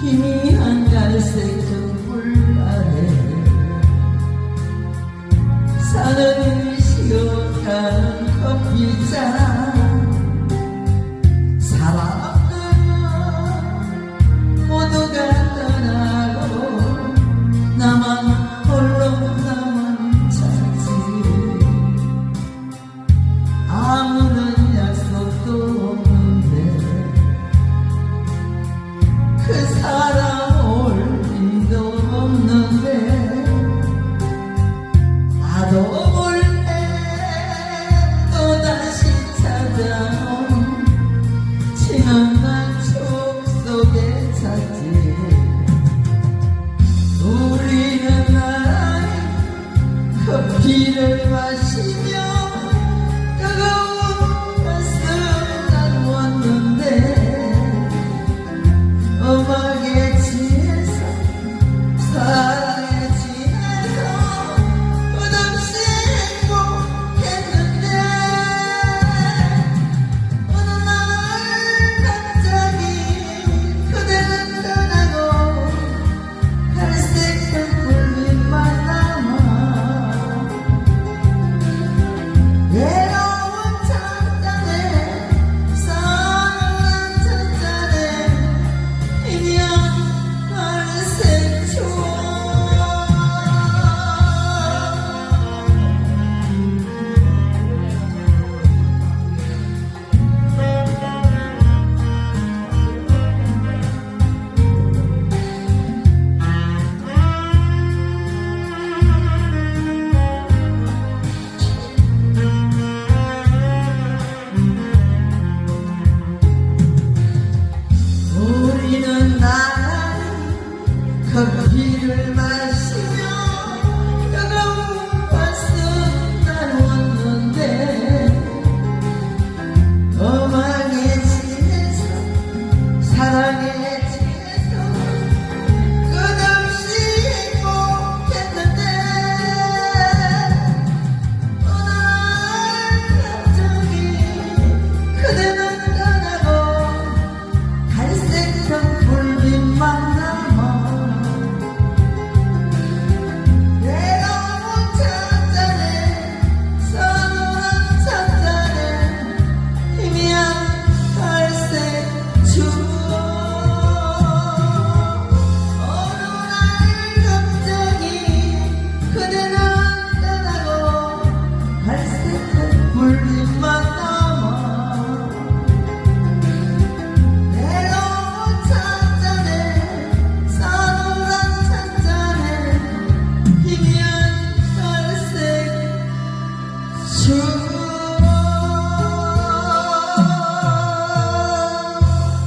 君に反対せんと Yeah. 넌 비를 마시며 뜨거운 발성 나누었는데 더 망해지면서 사랑해 Sure.